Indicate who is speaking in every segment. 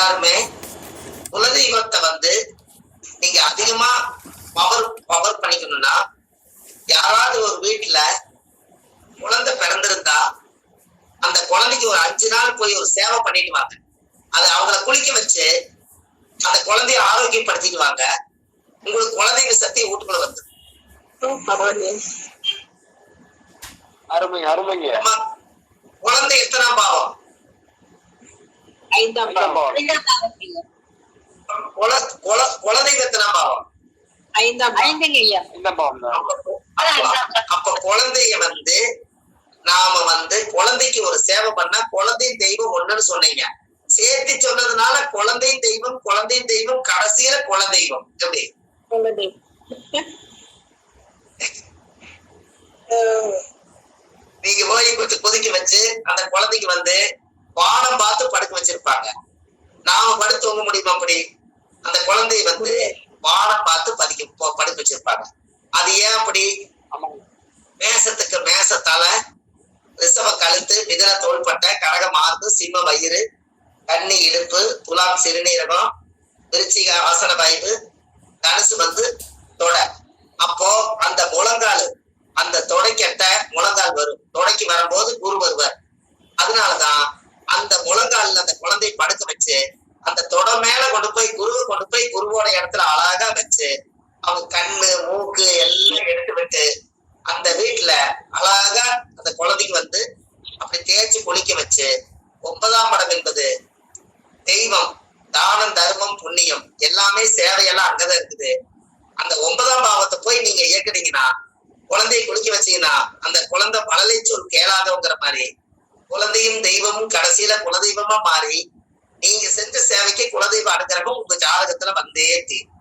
Speaker 1: எல்லாருமே குலதெய்வத்தை வந்து நீங்க அதிகமா பவர் பவர் பண்ணிக்கணும்னா யாராவது ஒரு வீட்டுல குழந்தை பிறந்திருந்தா அந்த குழந்தைக்கு ஒரு அஞ்சு நாள் போய் ஒரு சேவை பண்ணிட்டு வாங்க. அது அவங்கள குளிக்க வச்சு அந்த குழந்தைய ஆரோக்கியப்படுத்திட்டு வாங்க உங்களுக்கு குழந்தைங்க சக்தி வீட்டுக்குள்ள வந்து
Speaker 2: பரவாயில்லையே
Speaker 3: அருமைங்க.
Speaker 1: குழந்தை எத்தனாம் பாவம்?
Speaker 2: ஐந்தாம்
Speaker 3: பாவம்.
Speaker 2: ஐந்தாம்
Speaker 1: அப்ப குழந்தைய வந்து நாம வந்து குழந்தைக்கு ஒரு சேவை பண்ணா குழந்தை தெய்வம் ஒண்ணுன்னு சொன்னீங்க. சேர்த்து சொன்னதுனால குழந்தை தெய்வம் குழந்தை தெய்வம் கடைசியில குலதெய்வம். எப்படி? நீங்க போய் கொஞ்சம் கொதிக்க வச்சு அந்த குழந்தைக்கு வந்து வானம் பார்த்து படுக்க வச்சிருப்பாங்க. நாம படுத்து தூங்க முடியுமா அப்படி? அந்த குழந்தைய வந்து வானம் பார்த்து பதிக்க படுக்க வச்சிருப்பாங்க. அது ஏன் அப்படி? மேசத்துக்கு மேச தலை ரிசவ கழுத்து மிதன தோள்பட்டை கரக மார்பு சிம்ம வயிறு கண்ணி இடுப்பு துலாம் சிறுநீரகம் விருச்சிக ஆசன வாய்வு தனுசு வந்து தொடை. அப்போ அந்த முழங்கால் அந்த தொடைக்கட்ட முழங்கால் வரும். தொடைக்கு வரும்போது குரு வருவார். அதனாலதான் அந்த முழங்கால்ல அந்த குழந்தை படுக்க வச்சு அந்த தொட மேல கொண்டு போய் குருவை கொண்டு போய் குருவோட இடத்துல அழகா வச்சு அவங்க கண்ணு மூக்கு எல்லாம் எடுத்து விட்டு அந்த வீட்டுல அழகா அந்த குழந்தைக்கு வந்து அப்படி தேய்ச்சி குளிக்க வச்சு ஒன்பதாம் படம் என்பது தெய்வம் தானம் தர்மம் புண்ணியம் எல்லாமே சேவையெல்லாம் அங்கதான் இருக்குது. அந்த ஒன்பதாம் பாவத்தை போய் நீங்க இயக்குனீங்கன்னா குழந்தையை குளிக்க வச்சீங்கன்னா அந்த குழந்தை பழலை சொல் கேளாதவங்கிற மாதிரி குழந்தையும் தெய்வமும் கடைசியில குலதெய்வமா மாறி நீங்க செஞ்ச சேவைக்கு குலதெய்வ அனுகிரகம் உங்க ஜாதகத்துல வந்தே தீரும்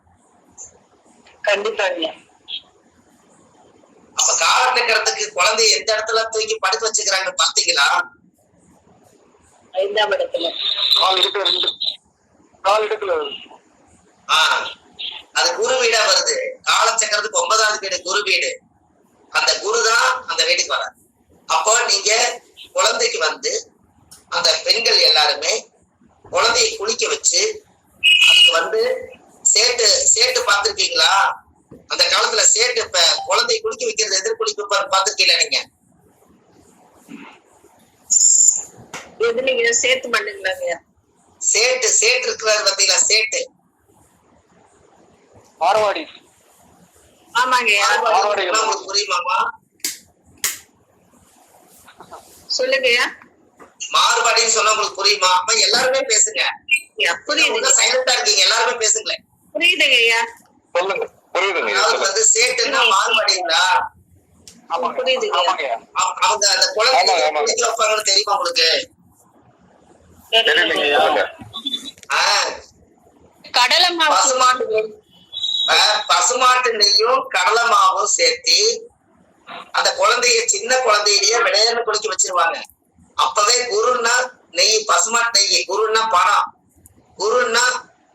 Speaker 1: அப்ப காலநேரத்துக்கு குழந்தைய எந்த இடத்துல தூக்கி படுக்க வச்சுக்கிறாங்க பாத்தீங்களா?
Speaker 2: ஐந்தாம் இடத்துல.
Speaker 3: கால் இடுக்குல ரெண்டு. கால் இடுக்குல
Speaker 1: ஆஹ் அது குரு வீடா வருது. காலச்சக்கரத்துக்கு ஒன்பதாவது வீடு குரு வீடு. அந்த குரு தான் அந்த வீட்டுக்கு வராது அப்போ நீங்க குழந்தைக்கு வந்து அந்த பெண்கள் எல்லாருமே குழந்தையை குளிக்க வச்சு அதுக்கு வந்து சேட்டு சேட்டு பார்த்திருக்கீங்களா? அந்த காலத்துல சேட்டு இப்ப குழந்தையை குளிக்க வைக்கிறது எதிர் குளிக்க பார்த்திருக்கீங்களா நீங்க?
Speaker 2: சேர்த்து பண்ணுங்களாங்க
Speaker 1: சேட்டு சேட்டு இருக்கிறாரு பாத்தீங்களா சேட்டு.
Speaker 3: மாரவாடி
Speaker 2: ஆமாங்க
Speaker 1: புரியுமாமா
Speaker 2: சொல்லுங்க.
Speaker 1: மாறுபாடின்னு சொன்னா உங்களுக்கு புரியுமா? அப்ப எல்லாருமே பேசுங்க.
Speaker 2: ஐயா, புரியுதுங்க.
Speaker 1: சைலண்டா இருக்கீங்க. எல்லாருமே பேசுங்களேன்.
Speaker 2: புரியுதுங்க. ஐயா
Speaker 3: சொல்லுங்க. புரியுதுங்க
Speaker 1: வந்து சேட்டுன்னா மாறுபாடிங்களா
Speaker 2: புரியுதுங்க.
Speaker 1: அவங்க அந்த குழந்தை வைப்பாங்கன்னு தெரியுமா உங்களுக்கு? பசுமாட்டு பசுமாட்டு நெய்யும் கடலை மாவும் சேர்த்து அந்த குழந்தைய சின்ன குழந்தையிலேயே விளையாண்டு குளிக்க வச்சிருவாங்க. அப்பவே குருன்னா நெய் பசுமாட்டு நெய் குருன்னா பணம் குருன்னா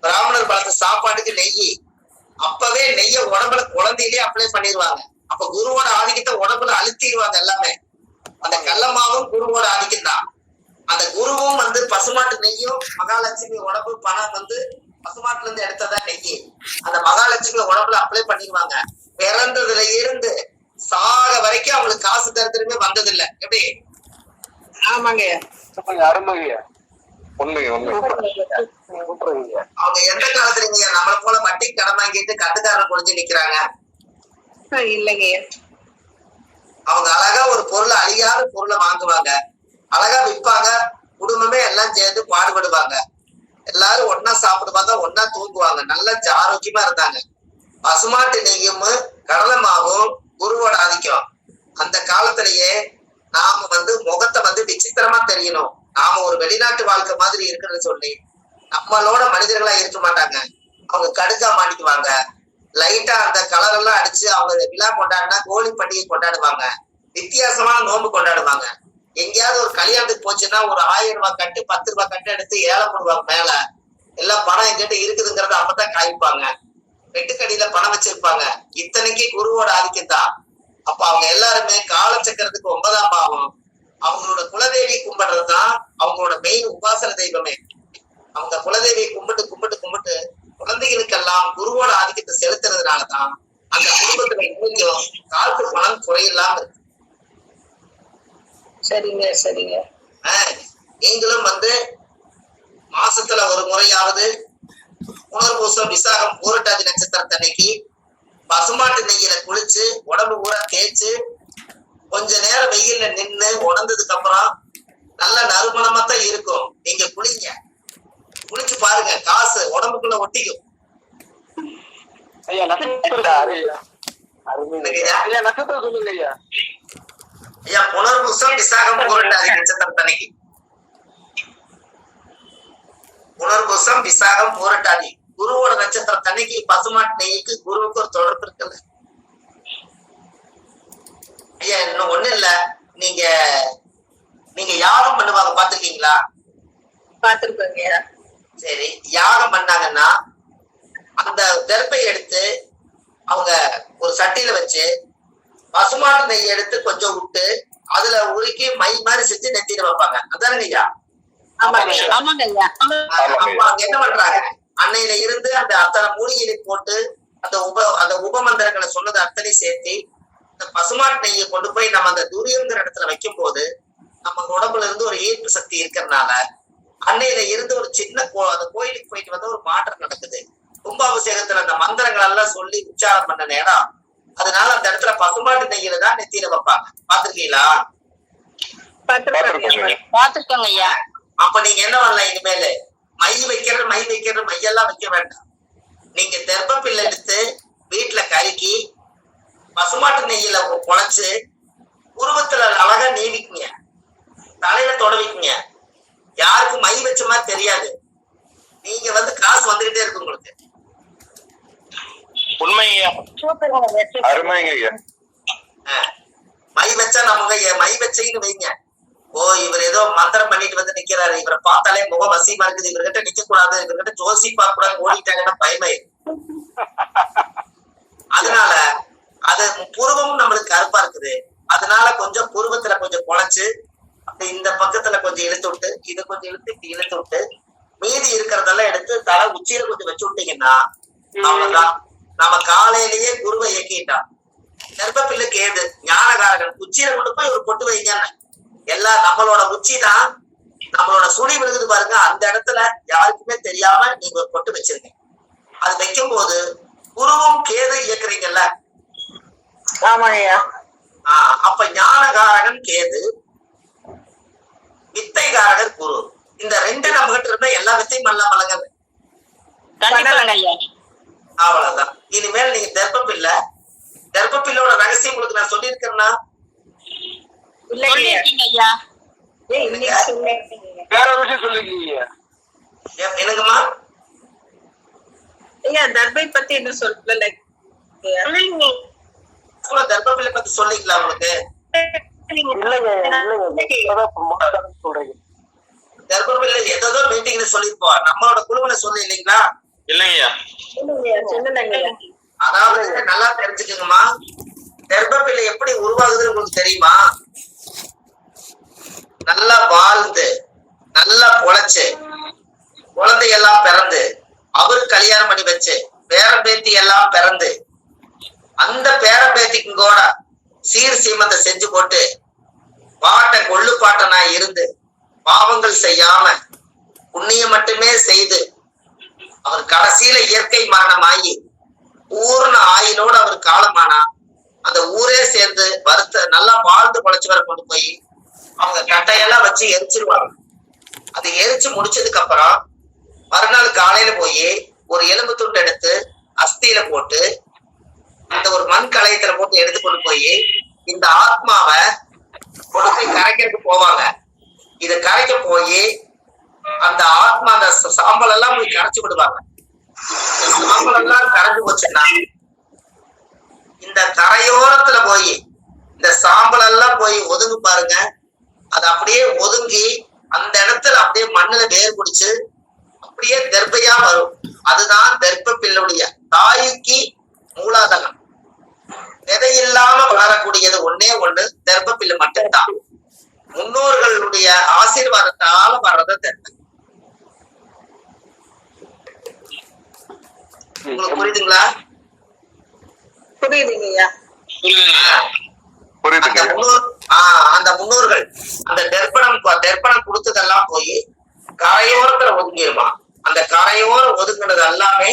Speaker 1: பிராமணர் பார்த்த சாப்பாட்டுக்கு நெய். அப்பவே நெய்ய உடம்புல குழந்தையிலேயே அப்ளை பண்ணிடுவாங்க அப்ப குருவோட ஆதிக்கத்தை உடம்புல அழுத்திடுவாங்க எல்லாமே. அந்த கள்ளமாவும் குருவோட ஆதிக்கம் தான். அந்த குருவும் வந்து பசுமாட்டு நெய்யும் மகாலட்சுமி உடம்பு பணம் வந்து பசுமாட்டுல இருந்து எடுத்ததா நெய். அந்த மகாலட்சுமி உடம்புல அப்ளை பண்ணிடுவாங்க பிறந்ததுல இருந்து சாக வரைக்கும் அவங்களுக்கு காசு தரத்திலுமே வந்ததில்லை. எப்படி?
Speaker 2: ஆமாங்க.
Speaker 3: அருமைங்க
Speaker 1: அவங்க எந்த காலத்துல நீங்க நம்மள போல வட்டி கடன் வாங்கிட்டு கட்டுக்காரன் குடிஞ்சு நிக்கிறாங்க.
Speaker 2: இல்லைங்க.
Speaker 1: அவங்க அழகா ஒரு பொருளை அழியாத பொருளை வாங்குவாங்க. அழகா விற்பாங்க குடும்பமே எல்லாம் சேர்ந்து பாடுபடுவாங்க. எல்லாரும் ஒன்னா சாப்பிடுவாங்க ஒன்னா தூங்குவாங்க. நல்லா ஆரோக்கியமா இருந்தாங்க. பசுமாட்டு நெய்யும் கடலை மாவும் குருவோட ஆதிக்கம். அந்த காலத்திலேயே நாம வந்து முகத்தை வந்து விசித்திரமா தெரியணும். நாம ஒரு வெளிநாட்டு வாழ்க்கை மாதிரி இருக்குன்னு சொல்லி. நம்மளோட மனிதர்களா இருக்க மாட்டாங்க. அவங்க கடுக்கா மாட்டிக்குவாங்க. லைட்டா அந்த கலர் எல்லாம் அடிச்சு அவங்க விழா கொண்டாடினா கோழி பண்டிகை கொண்டாடுவாங்க. வித்தியாசமான நோன்பு கொண்டாடுவாங்க. எங்கேயாவது ஒரு கல்யாணத்துக்கு போச்சுன்னா ஒரு ஆயிரம் ரூபாய் கட்டு பத்து ரூபாய் கட்டு எடுத்து ஏழை போடுவாங்க மேல. எல்லாம் பணம் எங்கிட்ட இருக்குதுங்கிறத அப்பதான் காய்ப்பாங்க வெட்டுக்கடியில பணம் வச்சிருப்பாங்க. இத்தனைக்கு குருவோட ஆதிக்கம் தான் அப்ப அவங்க எல்லாருமே காலச்சக்கரத்துக்கு ஒன்பதாம் பாவம். அவங்களோட குலதெய்வி கும்பிடுறது தான் அவங்களோட மெயின் உபாசன தெய்வமே. அவங்க குலதெய்வியை கும்பிட்டு கும்பிட்டு கும்பிட்டு குழந்தைகளுக்கெல்லாம் குருவோட ஆதிக்கத்தை செலுத்துறதுனாலதான் அந்த குடும்பத்துல இன்னைக்கும் காத்து பணம் குறையில்லாம இருக்கு.
Speaker 2: சரிங்க சரிங்க.
Speaker 1: நீங்களும் வந்து மாசத்துல ஒரு முறையாவது புனர்பூசம் விசாகம் பூரட்டாதி நட்சத்திரத்தன்னைக்கு பசுமாட்டு நெய்யில குளிச்சு உடம்பு பூரா தேய்ச்சு கொஞ்ச நேரம் வெயில்ல நின்னு உணர்ந்ததுக்கு அப்புறம் நல்ல நறுமணமா தான் இருக்கும். நீங்க குளிங்க. குளிச்சு பாருங்க. காசு உடம்புக்குள்ள ஒட்டிக்கும்.
Speaker 3: ஐயா நட்சத்திரம் ஐயா
Speaker 1: என்னங்கய்யா?
Speaker 3: ஐயா நட்சத்திரம் சொல்லுங்க ஐயா.
Speaker 1: ஐயா புனர்பூசம் விசாகம் பூரட்டாதி நட்சத்திரத்தன்னைக்கு. புனர்பூசம் விசாகம் பூரட்டாதி. குருவோட நட்சத்திரத்தன்னைக்கு பசுமாட்டு நெய்க்கு குருவுக்கு ஒரு தொடர்பு இருக்குல்ல. ஐயா இன்னும் ஒண்ணு இல்ல. நீங்க நீங்க யாகம் பண்ணுவாங்க பாத்திருக்கீங்களா
Speaker 2: பாத்துருக்கோங்க
Speaker 1: சரி யாகம் பண்ணாங்கன்னா அந்த தெர்ப்பை எடுத்து அவங்க ஒரு சட்டியில வச்சு பசுமாட்டு நெய் எடுத்து கொஞ்சம் விட்டு அதுல உருக்கி மை மாதிரி செஞ்சு நெத்தியில வைப்பாங்க. அதானுங்க ஐயா?
Speaker 2: ஆமாங்க
Speaker 1: என்ன பண்றாங்க? அன்னையில இருந்து அந்த அத்தனை மூலிகையை போட்டு அந்த உப அந்த உபமந்திரங்களை சொன்னது அத்தனை சேர்த்து அந்த பசுமாட்டு நெய்யை கொண்டு போய் நம்ம அந்த துரியங்கிற இடத்துல வைக்கும் போது நம்ம உடம்புல இருந்து ஒரு ஈர்ப்பு சக்தி இருக்கிறதுனால அன்னையில இருந்து ஒரு சின்ன கோ அந்த கோயிலுக்கு போயிட்டு வந்து ஒரு மாற்றம் நடக்குது. கும்பாபிஷேகத்துல அந்த மந்திரங்கள் எல்லாம் சொல்லி உச்சாரம் பண்ண நேரம். அதனால அந்த இடத்துல பசுமாட்டு நெய்யில தான் நெத்தியில வைப்பாங்க. பாத்திருக்கீங்களா
Speaker 2: பாத்துருக்கோங்க
Speaker 4: பாத்துருக்கோங்க ஐயா.
Speaker 1: அப்ப நீங்க என்ன பண்ணலாம் இனிமேலு? மை வைக்கிறது மை வைக்கிறது மையெல்லாம் வைக்க வேண்டாம். நீங்க தெர்ப்பப்பில்லை எடுத்து வீட்டுல கருக்கி பசுமாட்டு நெய்யில குழைச்சு உருவத்துல அழகா நீவிக்குங்க. தலையில தொடவிக்குங்க. யாருக்கும் மை வச்ச மாதிரி தெரியாது. நீங்க வந்து காசு வந்துகிட்டே இருக்கு உங்களுக்கு.
Speaker 3: உண்மை ஐயா
Speaker 4: சூப்பருங்க ஐயா சூப்பர்.
Speaker 3: அருமைங்க.
Speaker 1: மை வச்சா நமக்கு மை வச்சீங்கன்னு வைங்க. ஓ இவர் ஏதோ மந்திரம் பண்ணிட்டு வந்து நிக்கிறாரு. இவரை பார்த்தாலே முகம் அசியமா இருக்குது. இவர்கிட்ட நிக்க கூடாது இவர்கிட்ட ஜோசி பார்க்க கூடாது ஓடிட்டாங்கன்னா பயமே அதனால அது புருவமும் நம்மளுக்கு கருப்பா இருக்குது. அதனால கொஞ்சம் புருவத்துல கொஞ்சம் குழைச்சு அப்படி இந்த பக்கத்துல கொஞ்சம் இழுத்து விட்டு இதை கொஞ்சம் இழுத்து இப்படி இழுத்து விட்டு மீதி இருக்கிறதெல்லாம் எடுத்து தலை உச்சியில கொஞ்சம் வச்சு விட்டீங்கன்னா அவ்வளவுதான். நம்ம காலையிலேயே குருவை இயக்கிட்டான். கர்ப்பப்பில்லுக்கு ஏது? ஞானகாரகன். உச்சியில கொண்டு போய் ஒரு பொட்டு வைங்கன்னு எல்லாம் நம்மளோட உச்சி தான் நம்மளோட சுழி விழுகுது பாருங்க. அந்த இடத்துல யாருக்குமே தெரியாம நீங்க பொட்டு வச்சிருங்க அது வைக்கும் போது குருவும் கேது இயக்குறீங்கல்ல? ஆஹ் அப்ப ஞானகாரகன் கேது வித்தைகாரகர் குரு. இந்த ரெண்டு நம்ம கிட்ட இருந்தா எல்லா வித்தையும்
Speaker 4: கண்டிப்பாங்க ஐயா
Speaker 1: அவ்வளவுதான். இனிமேல் நீங்க தெர்ப்பப்பில்லை. தெர்ப்பப்பில்லோட ரகசியம் உங்களுக்கு நான் சொல்லியிருக்கேன்னா
Speaker 2: இல்லைங்க ஐயா
Speaker 4: சொல்லிருக்கீங்க ஐயா
Speaker 2: ஏய், இன்னைக்கு சொன்னீங்க
Speaker 3: வேற ஒரு விஷயம் சொல்லிருக்கீங்க ஐயா
Speaker 1: எ- என்னங்கம்மா?
Speaker 2: ஐயா தர்பை பத்தி என்ன சொல்லல
Speaker 1: கூட கர்ப்பப்பிள்ளை பத்தி சொல்லிக்கலாம் உங்களுக்கு?
Speaker 3: சொல்றீங்க.
Speaker 1: கர்ப்பப்பிள்ளை ஏதோ மீட்டிங்ல சொல்லிருப்போம் நம்மளோட குழுவில சொல்லி இல்லைங்களா
Speaker 3: இல்லைங்கய்யா
Speaker 2: சொன்னதாங்க
Speaker 1: அதாவது நல்லா தெரிஞ்சுக்கங்கம்மா. கர்ப்பப்பிள்ளை எப்படி உருவாகுதுன்னு உங்களுக்கு தெரியுமா? நல்லா வாழ்ந்து நல்லா பொழைச்சு குழந்தையெல்லாம் பிறந்து அவர் கல்யாணம் பண்ணி வச்சு பேரம்பேத்தி எல்லாம் பிறந்து அந்த பேரம்பேத்திக்கு கூட சீர் சீமத்தை செஞ்சு போட்டு பாட்டை கொள்ளு பாட்டனா இருந்து பாவங்கள் செய்யாம புண்ணியம் மட்டுமே செய்து அவர் கடைசியில இயற்கை மரணமாகி பூர்ண ஆயினோடு அவர் காலமானா அந்த ஊரே சேர்ந்து வருத்த நல்லா வாழ்ந்து பொழைச்சவரை கொண்டு போய் அவங்க கட்டையெல்லாம் வச்சு எரிச்சிருவாங்க. அது எரிச்சு முடிச்சதுக்கு அப்புறம் மறுநாள் காலையில போய் ஒரு எலும்பு துண்டு எடுத்து அஸ்தியில போட்டு அந்த ஒரு மண் கலையத்துல போட்டு எடுத்து கொண்டு போய் இந்த ஆத்மாவை கொண்டு போய் கரைக்கிறதுக்கு போவாங்க. இத கரைக்க போய் அந்த ஆத்மா அந்த சாம்பல் எல்லாம் போய் கரைச்சு விடுவாங்க. சாம்பல் எல்லாம் கரைஞ்சு போச்சுன்னா இந்த தரையோரத்துல போய் இந்த சாம்பல் எல்லாம் போய் ஒதுங்கு பாருங்க. அது அப்படியே ஒதுங்கி அந்த இடத்துல அப்படியே மண்ணுல வேர் பிடிச்சு அப்படியே கர்ப்பையா வரும். அதுதான் கர்ப்ப பிள்ளுடைய தாய்க்கு மூலாதகம் விதையில்லாம வளரக்கூடியது ஒண்ணே ஒண்ணு கர்ப்ப பில்லு மட்டும்தான். முன்னோர்களுடைய ஆசீர்வாதத்தால வர்றது தர்மம் உங்களுக்கு புரியுதுங்களா?
Speaker 2: புரியுதுங்க ஐயா
Speaker 3: புரியுதுங்க
Speaker 1: ஆஹ் அந்த முன்னோர்கள் அந்த தர்ப்பணம் தர்ப்பணம் கொடுத்ததெல்லாம் போய் கரையோரத்துல ஒதுங்கிருமா? அந்த கரையோரம் ஒதுங்கினது எல்லாமே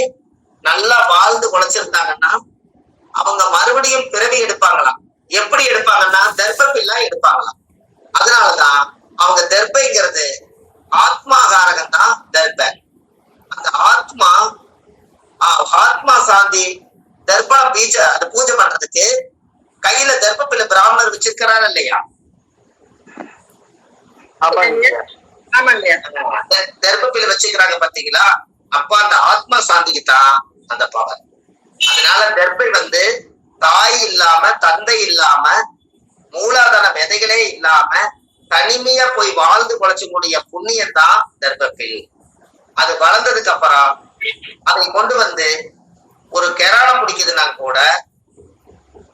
Speaker 1: நல்லா வாழ்ந்து உழைச்சிருந்தாங்கன்னா அவங்க மறுபடியும் பிறவி எடுப்பாங்களாம். எப்படி எடுப்பாங்கன்னா தர்ப்பப்பில்லா எடுப்பாங்களாம். அதனாலதான் அவங்க தர்ப்பைங்கிறது ஆத்மாகாரகம் தான் தர்ப்ப. அந்த ஆத்மா ஆஹ் ஆத்மா சாந்தி தர்ப்பணம் பீஜ அது பூஜை பண்றதுக்கு கையில தர்ப்பப்பிள்ளை பிராமணர் வச்சிருக்கிறாரு இல்லையா?
Speaker 3: ஆமாங்க. ஐயா
Speaker 2: ஆமாங்க. ஐயா
Speaker 1: த- தர்ப்பப்பிள்ளை வச்சுக்கிறாங்க பாத்தீங்களா? அப்ப அந்த ஆத்மா சாந்திக்கு தான் அந்த பவர் அதனால தர்ப்பை வந்து தாய் இல்லாம தந்தை இல்லாம மூலாதார விதைகளே இல்லாம தனிமையா போய் வாழ்ந்து பொழைச்சக்கூடிய புண்ணியம் தான் தர்ப்பப்பில் அது வளர்ந்ததுக்கு அப்புறம் அதை கொண்டு வந்து ஒரு கெராடம் பிடிக்குதுன்னா கூட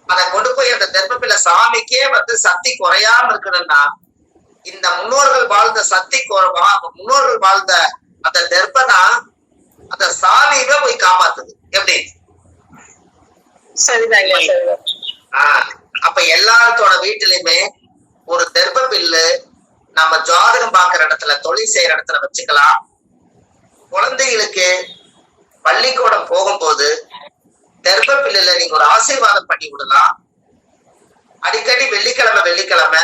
Speaker 1: அதை கொண்டு போய் அந்த தர்ப்பப்பிள்ளை சாமிக்கே வந்து சக்தி குறையாம இருக்கணும்னா இந்த முன்னோர்கள் வாழ்ந்த சக்தி முன்னோர்கள் வாழ்ந்த அந்த தர்ப்பனா அந்த சாமியவே போய் காப்பாத்துது. எப்படி? அப்ப எல்லாத்தோட வீட்டிலுமே ஒரு தர்ப்ப பில்லு நம்ம ஜாதகம் பார்க்கிற இடத்துல தொழில் செய்யற இடத்துல வச்சுக்கலாம். குழந்தைகளுக்கு பள்ளிக்கூடம் போகும்போது கர்ப்ப பிள்ளைல நீங்க ஒரு ஆசீர்வாதம் பண்ணி விடலாம் அடிக்கடி வெள்ளிக்கிழமை வெள்ளிக்கிழமை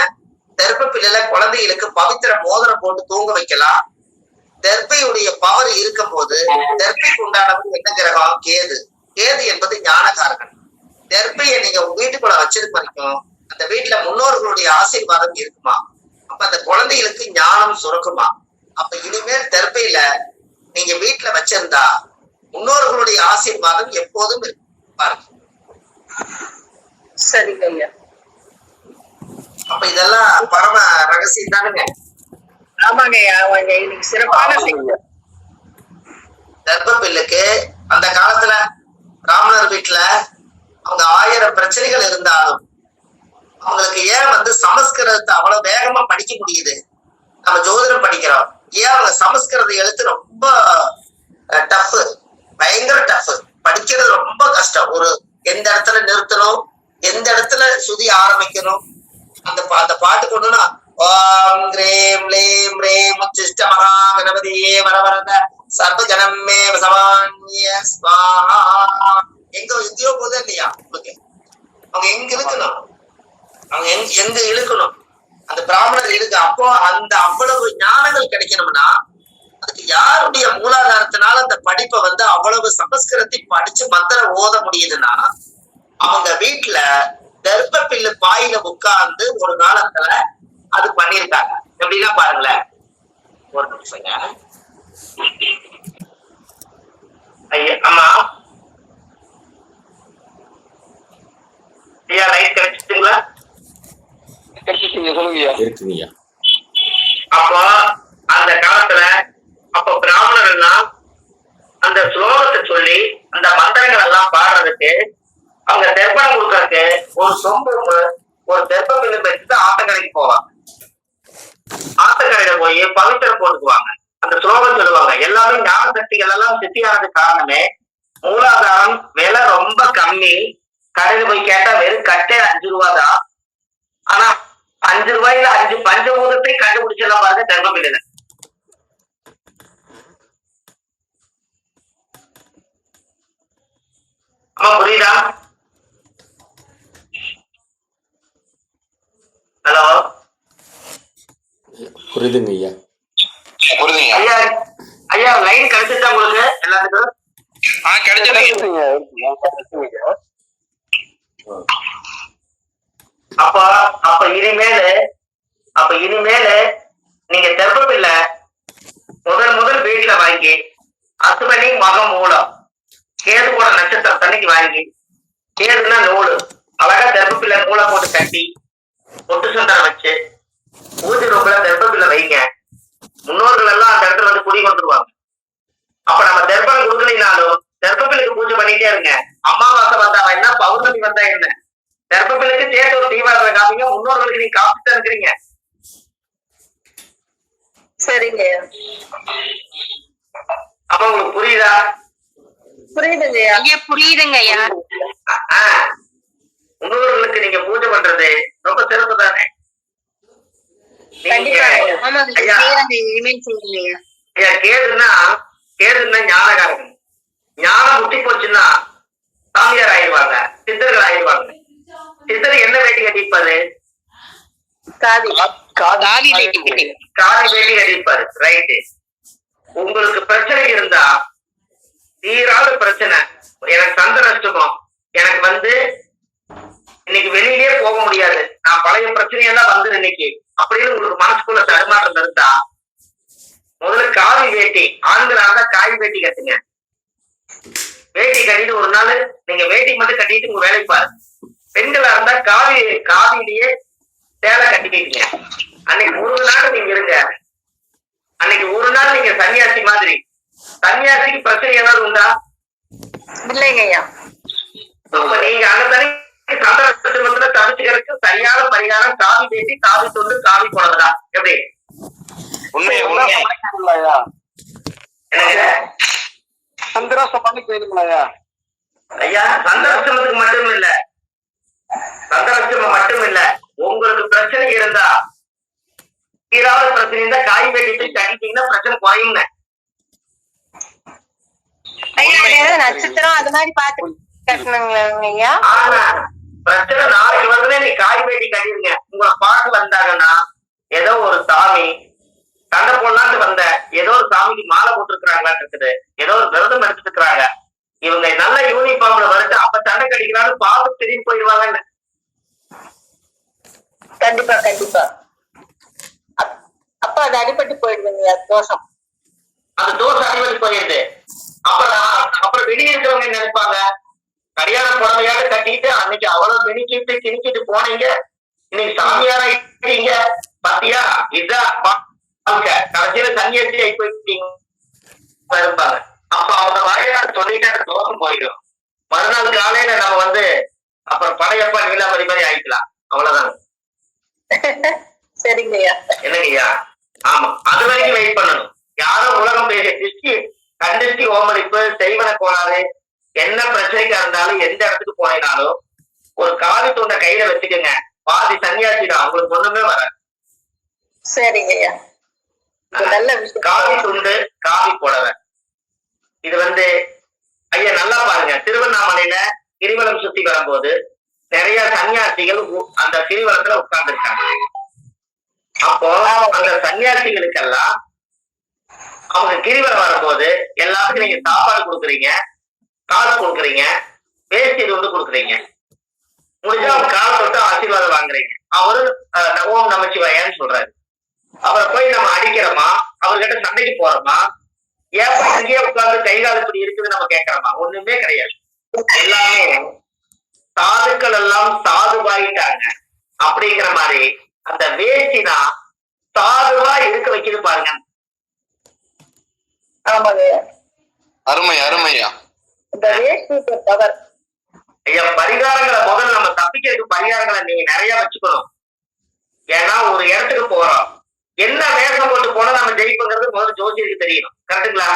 Speaker 1: தர்ப்ப பிள்ளைல குழந்தைகளுக்கு பவித்திர மோதிரம் போட்டு தூங்க வைக்கலாம். தர்ப்பையுடைய பவர் இருக்கும் போது தர்ப்பைக்கு உண்டானது என்ன கிரகம்? கேது. கேது என்பது ஞானகாரகன் தர்ப்பையை நீங்க உங்க வீட்டுக்குள்ள வச்சிருக்க வரைக்கும் அந்த வீட்டுல முன்னோர்களுடைய ஆசீர்வாதம் இருக்குமா? அப்ப அந்த குழந்தைகளுக்கு ஞானம் சுரக்குமா? அப்ப இனிமேல் தெற்பையில நீங்க வீட்டுல வச்சிருந்தா முன்னோர்களுடைய ஆசீர்வாதம் எப்போதும் இருக்கும் பாருங்க
Speaker 2: சரிங்க ஐயா.
Speaker 1: அப்ப இதெல்லாம் பரம ரகசியம் தானுங்க.
Speaker 2: ஆமாங்க ஆமாங்க. இன்னைக்கு சிறப்பான செய்தி.
Speaker 1: தர்ப்பப்பில்லுக்கு அந்த காலத்துல ராமணர் வீட்டுல அவங்க ஆயிரம் பிரச்சனைகள் இருந்தாலும் அவங்களுக்கு ஏன் வந்து சமஸ்கிருதத்தை அவ்வளவு வேகமா படிக்க முடியுது? நம்ம ஜோதிடம் படிக்கிறோம். ஏன் அவங்க சமஸ்கிருத எழுத்து ரொம்ப டஃப் பயங்கர டஃப் படிக்கிறது ரொம்ப கஷ்டம். ஒரு எந்த இடத்துல நிறுத்தணும் எந்த இடத்துல சுதி ஆரம்பிக்கணும். அந்த பா- அந்த பாட்டு கொண்டுனா ஓம் கிரீம் லேம் ரேம் உச்சிஷ்ட மகா கணபதியே வரவரத சர்வஜனம் சமான்ய ஸ்வாஹா. எங்க எங்கேயோ போதும் இல்லையா? உங்களுக்கு? அவங்க எங்க இழுக்கணும்? அவங்க எங்க எங்க இழுக்கணும்? அந்த பிராமணர் இழுக்க. அப்போ அந்த அவ்வளவு ஞானங்கள் கிடைக்கணும்னா அதுக்கு யாருடைய மூலாதாரத்தினால அந்த படிப்பை வந்து அவ்வளவு சமஸ்கிருதத்தை படிச்சு மந்திரம் ஓத முடியுதுன்னா அவங்க வீட்டுல தர்ப்ப பில்லு பாயில உட்கார்ந்து ஒரு காலத்துல அது பண்ணிருக்காங்க எப்படின்னா பாருங்களேன். ஒரு நிமிஷங்க. ஐயா அம்மா. ஐயா லைட் கிடைச்சிட்டுங்களா?
Speaker 3: கிடைச்சிட்டீங்க சொல்லுங்க ஐயா
Speaker 5: இருக்குங்கய்யா.
Speaker 1: அப்போ அந்த காலத்துல அப்போ பிராமணர்கள்லாம் அந்த ஸ்லோகத்தை சொல்லி அந்த மந்திரங்கள் எல்லாம் பாடுறதுக்கு அவங்க தெப்பம் கொடுக்கறதுக்கு ஒரு சொம்பு ஒரு தெப்ப பில்லு வச்சுட்டு ஆத்தக்கரைக்கு போவாங்க. ஆத்தக்கரையில போய் பவித்திரம் போட்டுக்குவாங்க. அந்த ஸ்லோகம் சொல்லுவாங்க. எல்லாமே ஞான சக்திகள் எல்லாம் சித்தியானது காரணமே மூலாதாரம் விலை ரொம்ப கம்மி. கடையில் போய் கேட்டா வெறும் கட்டே அஞ்சு ரூபா தான். ஆனா அஞ்சு ரூபாயில அஞ்சு பஞ்சபூதத்தை கண்டுபிடிச்சிடலாம் பாருங்க தர்மபில்ல அம்மா புரியுதா? ஹலோ?
Speaker 5: புரியுதுங்க ஐயா.
Speaker 3: புரியுதுங்க
Speaker 1: ஐயா ஐயா லைன் கிடைச்சிட்டா உங்களுக்கு? எல்லாத்துக்கும்?
Speaker 3: ஆ கிடைச்சிட்டீங்க
Speaker 1: அப்ப அப்ப இனிமேலு அப்ப இனிமேலு நீங்க தெப்பப்பில்ல முதல் முதல் வீட்டுல வாங்கி அசுபனி மகம் மூலம் கேது கூட நட்சத்திரம் தண்ணிக்கு வாங்கி கேதுன்னா நூலு அழகா தெப்பப்பில்ல நூலை போட்டு கட்டி பொட்டு சுந்தரம் வச்சு பூஜை ரூம்ல தெப்பப்பில்ல வைங்க. முன்னோர்கள் எல்லாம் அந்த இடத்துல வந்து குடி கொண்டுருவாங்க அப்ப நம்ம தெர்ப்பம் கொடுக்கலினாலும் தெர்ப்பப்பிலுக்கு பூஜை பண்ணிட்டே இருங்க. அமாவாசை வந்தா என்ன பௌர்ணமி வந்தா என்ன? தெர்ப்பப்பிலுக்கு சேர்த்து ஒரு தீபாவளி காமிங்க முன்னோர்களுக்கு நீங்க காப்பிட்டு இருக்கிறீங்க
Speaker 2: சரிங்க.
Speaker 1: அப்ப உங்களுக்கு புரியுதா?
Speaker 4: புரியுதுங்க ஐயா
Speaker 1: ஆஹ் முன்னோர்களுக்கு நீங்க பூஜை பண்றது ரொம்ப சிறப்பு தானே கேதுன்னா கேதுன்னா ஞானகாரகம் ஞானம் முட்டி போச்சுன்னா சாமியார் ஆயிடுவாங்க சித்தர்கள் ஆயிடுவாங்க. சித்தர் என்ன வேட்டி கட்டிப்பாரு.
Speaker 2: காதி.
Speaker 4: வேட்டி
Speaker 1: கட்டிப்பாரு ரைட்டு உங்களுக்கு பிரச்சனை இருந்தா தீராத பிரச்சனை. எனக்கு சந்த நஷ்டமும் எனக்கு வந்து இன்னைக்கு வெளியிலேயே போக முடியாது. நான் பழைய பிரச்சனையெல்லாம் வந்து இன்னைக்கு. அப்படின்னு உங்களுக்கு மனசுக்குள்ள தடுமாற்றம் இருந்தா முதல்ல காவி வேட்டி ஆண்களா இருந்தா காய் வேட்டி கட்டுங்க. வேட்டி கட்டிட்டு ஒரு நாள் நீங்க வேட்டி மட்டும் கட்டிட்டு உங்க வேலைக்கு பாருங்க. பெண்களா இருந்தா காவி காவிலேயே சேலை கட்டிக்கிட்டீங்க அன்னைக்கு ஒரு நாள் நீங்க இருங்க. அன்னைக்கு ஒரு நாள் நீங்க சன்னியாசி மாதிரி. சன்னியாசிக்கு பிரச்சனை ஏதாவது உண்டா?
Speaker 2: இல்லைங்கய்யா.
Speaker 1: அப்ப நீங்க அந்த தனி சந்தன சத்துவத்துல தவிச்சுக்கிறதுக்கு சரியான பரிகாரம் காவி வேட்டி காவி தொண்டு காவி குழந்தை எப்படி?
Speaker 3: உண்மை உண்மை
Speaker 5: கேளுங்களாயா
Speaker 1: என்னங்க?
Speaker 5: சந்திராசம் பண்ணி கேளுங்களாயா
Speaker 1: ஐயா சந்தனஷ்டமத்துக்கு மட்டும் இல்ல. சந்தனஷ்டமம் மட்டும் இல்ல. உங்களுக்கு பிரச்சனை இருந்தா தீராத பிரச்சனை இருந்தா காய் வெட்டிட்டு கட்டிட்டீங்கன்னா பிரச்சனை குறையுங்க.
Speaker 2: ஐயா நட்சத்திரம் அது மாதிரி பார்த்து கட்டணுங்களா ஐயா?
Speaker 1: ஆனா பிரச்சனை நாளைக்கு நீ காய் வெட்டி கட்டிடுங்க. உங்களை பார்க்க வந்தாங்கன்னா ஏதோ ஒரு சாமி சண்டை போடலான்ட்டு வந்த ஏதோ ஒரு சாமிக்கு மாலை போட்டுருக்காங்களான்னு இருக்குது. ஏதோ ஒரு விரதம் எடுத்துட்டு இருக்காங்க இவங்க நல்ல யூனிஃபார்ம்ல வருது அப்ப சண்டை கடிக்கிறான்னு பார்த்து திரும்பி போயிடுவாங்கன்னு.
Speaker 2: கண்டிப்பா கண்டிப்பா. அப்- அப்ப அது அடிபட்டு போயிடுதுங்கய்யா தோஷம்.
Speaker 1: அந்த தோசை அடிபட்டு போயிடுது. அப்புறம் வெளியே இருக்கிறவங்க நினைப்பாங்க? கல்யாண புடவையாவது கட்டிட்டு அன்னைக்கு அவ்வளவு மினிக்கிட்டு கிணிக்கிட்டு போனீங்க. இன்னைக்கு சாமியாரா இருக்கீங்க. பாத்தியா? இதுதான் கடைசியில சன்னியாசி ஆகி போயிட்டீங்க. இருப்பாங்க. அப்ப அவங்க வாயிலாக சொல்லிட்டு தோஷம் போயிடும். மறுநாள் காலையில நம்ம வந்து அப்புறம் படையப்பா நீலாமதி மாதிரி ஆயிக்கலாம். அவ்வளவுதான்.
Speaker 2: சரிங்கய்யா.
Speaker 1: என்னங்கய்யா? ஆமா. அது வரைக்கும் வெயிட் பண்ணணும். யாரும் உலகம் பேசிய கண்டிஷ்டி ஓமளிப்பு செய்வன கோளாறு என்ன பிரச்சனைக்கா இருந்தாலும் எந்த இடத்துக்கு போனீங்கனாலும் ஒரு காவி துண்டை கையில வச்சுக்கோங்க. பாதி சன்னியாசி தான் உங்களுக்கு ஒண்ணுமே வராது.
Speaker 2: சரிங்கய்யா நல்ல
Speaker 1: காவி துண்டு காவி புடவை. இது வந்து ஐயா நல்லா பாருங்க. திருவண்ணாமலையில கிரிவலம் சுத்தி வரும்போது நிறைய சன்னியாசிகள் அந்த கிரிவலத்துல உட்கார்ந்து இருக்காங்க அப்போ அந்த சன்னியாசிகளுக்கெல்லாம் அவங்க கிரிவலம் வரும்போது எல்லாத்துக்கும் நீங்க சாப்பாடு கொடுக்குறீங்க காசு கொடுக்குறீங்க வேஷ்டி வந்து கொடுக்குறீங்க. முடிஞ்சா அவங்க கால் தொட்டு ஆசீர்வாதம் வாங்குறீங்க. அவரு ஓம் நமச்சிவாயான்னு சொல்றாரு. அவரை போய் நம்ம அடிக்கிறோமா? அவர்கிட்ட சண்டைக்கு போறோமா? ஏப்பா இங்கேயே உட்கார்ந்து கை கால் இப்படி இருக்குது நம்ம கேட்கறோமா? ஒண்ணுமே கிடையாது. எல்லாமே சாதுக்கள் எல்லாம் சாதுவாயிட்டாங்க. அப்படிங்கிற மாதிரி அந்த வேஷ்டினா சாதுவா இருக்க வைக்குது பாருங்க.
Speaker 3: அருமை அருமையா.
Speaker 2: இந்த வேஷ்டி பவர்
Speaker 1: ஐயா பரிகாரங்களை முதல்ல நம்ம தப்பிக்கிறதுக்கு பரிகாரங்களை நீங்க நிறைய வச்சுக்கணும். ஏன்னா ஒரு இடத்துக்கு போறோம். என்ன வேஷம் போட்டு போனா நம்ம ஜெயிப்புங்கிறது முதல்ல ஜோசியருக்கு தெரியணும். கரெக்டுங்களா?